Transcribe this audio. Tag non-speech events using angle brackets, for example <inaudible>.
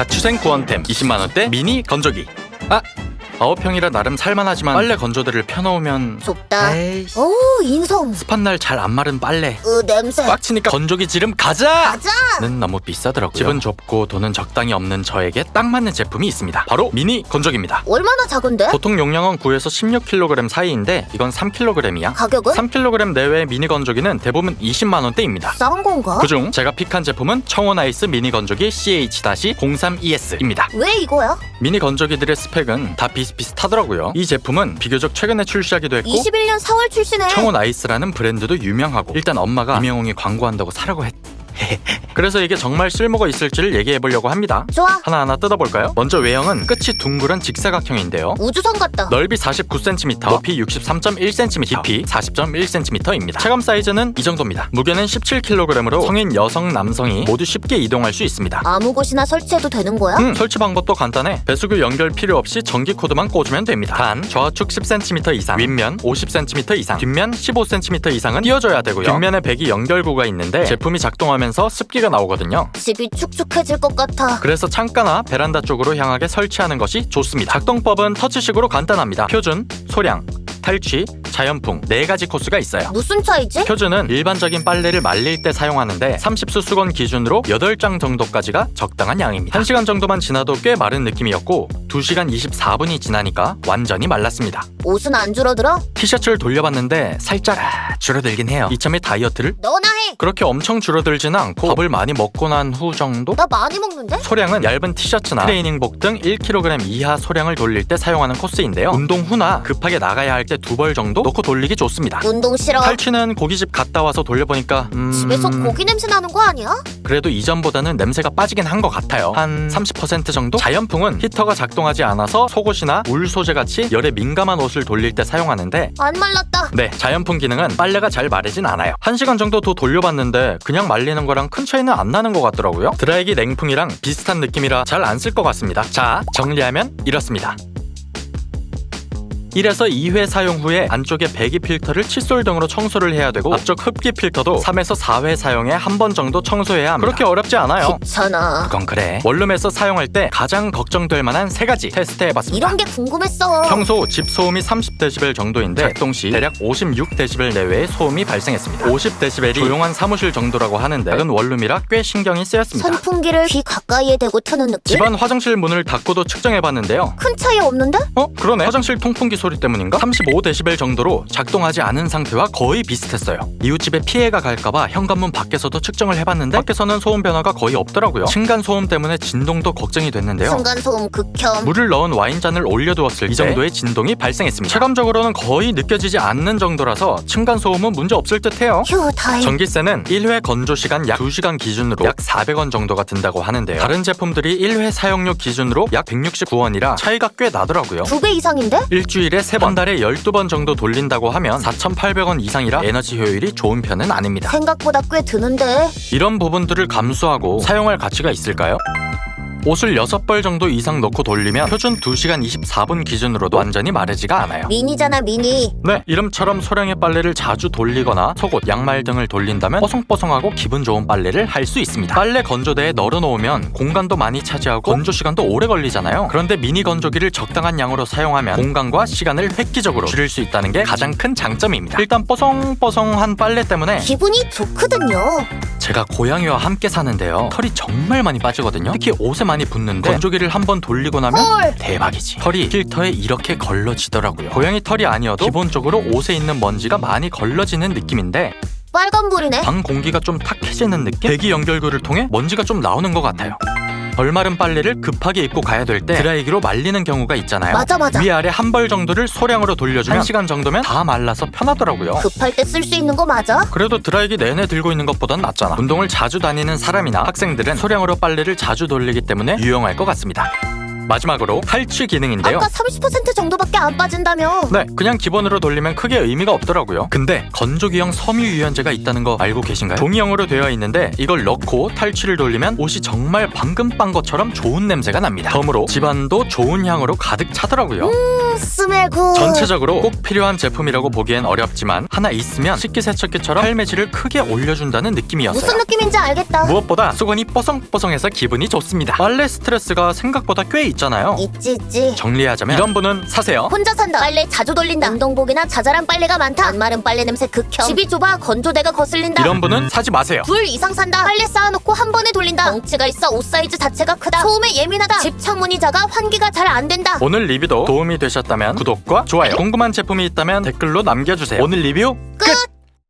자취생 구원템 20만원대 미니 건조기 아! 9평이라 나름 살만하지만 빨래 건조대를 펴놓으면 좁다. 에이씨 오 인성. 습한 날 잘 안 마른 빨래 으 냄새. 꽉 차니까 건조기 지름 가자! 가자. 는 너무 비싸더라고요 집은 좁고 돈은 적당히 없는 저에게 딱 맞는 제품이 있습니다 바로 미니 건조기입니다 얼마나 작은데? 보통 용량은 9에서 16kg 사이인데 이건 3kg이야 가격은? 3kg 내외의 미니 건조기는 대부분 20만 원대입니다 싼 건가? 그중 제가 픽한 제품은 청원 아이스 미니 건조기 CH-03ES입니다. 왜 이거야? 미니 건조기들의 스펙은 다 비슷 비슷하더라고요. 이 제품은 비교적 최근에 출시하기도 했고 21년 4월 출시네. 청원 아이스라는 브랜드도 유명하고 일단 엄마가 임영웅이 광고한다고 사라고 했. <laughs> 그래서 이게 정말 쓸모가 있을지를 얘기해 보려고 합니다. 좋아. 하나하나 뜯어볼까요? 먼저 외형은 끝이 둥그런 직사각형인데요. 우주선 같다. 넓이 49cm, 높이 63.1cm, 깊이 40.1cm입니다. 체감 사이즈는 이 정도입니다. 무게는 17kg으로 성인 여성, 남성이 모두 쉽게 이동할 수 있습니다. 아무 곳이나 설치해도 되는 거야? 음, 설치 방법도 간단해. 배수구 연결 필요 없이 전기 코드만 꽂으면 됩니다. 단 좌측 10cm 이상, 윗면 50cm 이상, 뒷면 15cm 이상은 띄워줘야 되고요. 뒷면에 배기 연결구가 있는데 제품이 작동하면서 습기 가 나오거든요. 집이 축축해질 것 같아. 그래서 창가나 베란다 쪽으로 향하게 설치하는 것이 좋습니다. 작동법은 터치식으로 간단합니다. 표준, 소량, 탈취, 자연풍 네 가지 코스가 있어요. 무슨 차이지? 표준은 일반적인 빨래를 말릴 때 사용하는데 30수 수건 기준으로 8장 정도까지가 적당한 양입니다. 1시간 정도만 지나도 꽤 마른 느낌이었고 2시간 24분이 지나니까 완전히 말랐습니다. 옷은 안 줄어들어? 티셔츠를 돌려봤는데 살짝 아, 줄어들긴 해요. 이참에 다이어트를 너나 해. 그렇게 엄청 줄어들지는 않고 밥을 많이 먹고 난 후 정도? 나 많이 먹는데? 소량은 얇은 티셔츠나 트레이닝복 등 1kg 이하 소량을 돌릴 때 사용하는 코스인데요. 운동 후나 급하게 나가야 할 때 두 벌 정도 놓고 돌리기 좋습니다. 운동 싫어. 탈취는 고깃집 갔다 와서 돌려보니까 음... 집에서 고기 냄새 나는 거 아니야? 그래도 이전보다는 냄새가 빠지긴 한 것 같아요. 한 30% 정도? 자연풍은 히터가 작동하지 않아서 속옷이나 울 소재 같이 열에 민감한 옷을 돌릴 때 사용하는데 안 말랐다. 네, 자연풍 기능은 빨래가 잘 마르진 않아요. 한 시간 정도 더 돌려 봤는데 그냥 말리는 거랑 큰 차이는 안 나는 것 같더라고요. 드라이기 냉풍이랑 비슷한 느낌이라 잘 안 쓸 것 같습니다. 자, 정리하면 이렇습니다. 1에서 2회 사용 후에 안쪽에 배기 필터를 칫솔 등으로 청소를 해야 되고 앞쪽 흡기 필터도 3에서 4회 사용에 한번 정도 청소해야 합니다. 그렇게 어렵지 않아요. 귀찮아. 그건 그래. 원룸에서 사용할 때 가장 걱정될 만한 세 가지 테스트해봤습니다. 이런 게 궁금했어. 평소 집 소음이 30dB 정도인데 작동 시 대략 56dB 내외의 소음이 발생했습니다. 50dB이 조용한 사무실 정도라고 하는데 작은 원룸이라 꽤 신경이 쓰였습니다. 선풍기를 귀 가까이에 대고 트는 느낌? 집안 화장실 문을 닫고도 측정해봤는데요. 큰 차이 없는데? 어? 그러네. 화장실 통풍기 소리 때문인가? 35dB 정도로 작동하지 않은 상태와 거의 비슷했어요. 이웃집에 피해가 갈까봐 현관문 밖에서도 측정을 해봤는데 밖에서는 소음 변화가 거의 없더라고요. 층간 소음 때문에 진동도 걱정이 됐는데요. 순간 소음 극혐. 물을 넣은 와인잔을 올려두었을 때이 정도의 진동이 발생했습니다. 체감적으로는 거의 느껴지지 않는 정도라서 층간 소음은 문제 없을 듯해요. 휴 다행. 전기세는 1회 건조 시간 약 2시간 기준으로 약 400원 정도가 든다고 하는데요. 다른 제품들이 1회 사용료 기준으로 약 169원이라 차이가 꽤 나더라고요. 두 배 이상인데? 일주일 에 3번, 달에 12번 정도 돌린다고 하면 4,800원 이상이라 에너지 효율이 좋은 편은 아닙니다. 생각보다 꽤 드는데. 이런 부분들을 감수하고 사용할 가치가 있을까요? 옷을 6벌 정도 이상 넣고 돌리면 표준 2시간 24분 기준으로도 완전히 마르지가 않아요. 미니잖아 미니. 네, 이름처럼 소량의 빨래를 자주 돌리거나 속옷, 양말 등을 돌린다면 뽀송뽀송하고 기분 좋은 빨래를 할 수 있습니다. 빨래 건조대에 널어놓으면 공간도 많이 차지하고 건조 시간도 오래 걸리잖아요. 그런데 미니 건조기를 적당한 양으로 사용하면 공간과 시간을 획기적으로 줄일 수 있다는 게 가장 큰 장점입니다. 일단 뽀송뽀송한 빨래 때문에 기분이 좋거든요. 제가 고양이와 함께 사는데요. 털이 정말 많이 빠지거든요. 특히 옷에 많이 붙는데 건조기를 한번 돌리고 나면 헐. 대박이지. 털이 필터에 이렇게 걸러지더라고요. 고양이 털이 아니어도 기본적으로 옷에 있는 먼지가 많이 걸러지는 느낌인데 빨간불이네. 방 공기가 좀 탁해지는 느낌? 배기 연결구를 통해 먼지가 좀 나오는 것 같아요. 덜 마른 빨래를 급하게 입고 가야 될 때 드라이기로 말리는 경우가 있잖아요. 맞아 맞아. 위아래 한 벌 정도를 소량으로 돌려주면 1시간 정도면 다 말라서 편하더라고요. 급할 때 쓸 수 있는 거 맞아? 그래도 드라이기 내내 들고 있는 것보단 낫잖아. 운동을 자주 다니는 사람이나 학생들은 소량으로 빨래를 자주 돌리기 때문에 유용할 것 같습니다. 마지막으로 탈취 기능인데요. 아까 30% 정도밖에 안 빠진다며. 네, 그냥 기본으로 돌리면 크게 의미가 없더라고요. 근데 건조기형 섬유 유연제가 있다는 거 알고 계신가요? 종이형으로 되어 있는데 이걸 넣고 탈취를 돌리면 옷이 정말 방금 빤 것처럼 좋은 냄새가 납니다. 덤으로 집안도 좋은 향으로 가득 차더라고요. 음, 스멜 굿. 전체적으로 꼭 필요한 제품이라고 보기엔 어렵지만 하나 있으면 식기세척기처럼 팔매질을 크게 올려준다는 느낌이었어요. 무슨 느낌인지 알겠다. 무엇보다 수건이 뽀송뽀송해서 기분이 좋습니다. 빨래 스트레스가 생각보다 꽤 있 잖아요. 있지 있지. 정리하자면 이런 분은 사세요. 혼자 산다. 빨래 자주 돌린다. 운동복이나 자잘한 빨래가 많다. 안 마른 빨래 냄새 극혐. 집이 좁아 건조대가 거슬린다. 이런 분은 사지 마세요. 둘 이상 산다. 빨래 쌓아놓고 한 번에 돌린다. 덩치가 있어 옷 사이즈 자체가 크다. 소음에 예민하다. 집 창문이 작아 환기가 잘 안 된다. 오늘 리뷰도 도움이 되셨다면 구독과 좋아요, 궁금한 제품이 있다면 댓글로 남겨주세요. 오늘 리뷰 끝.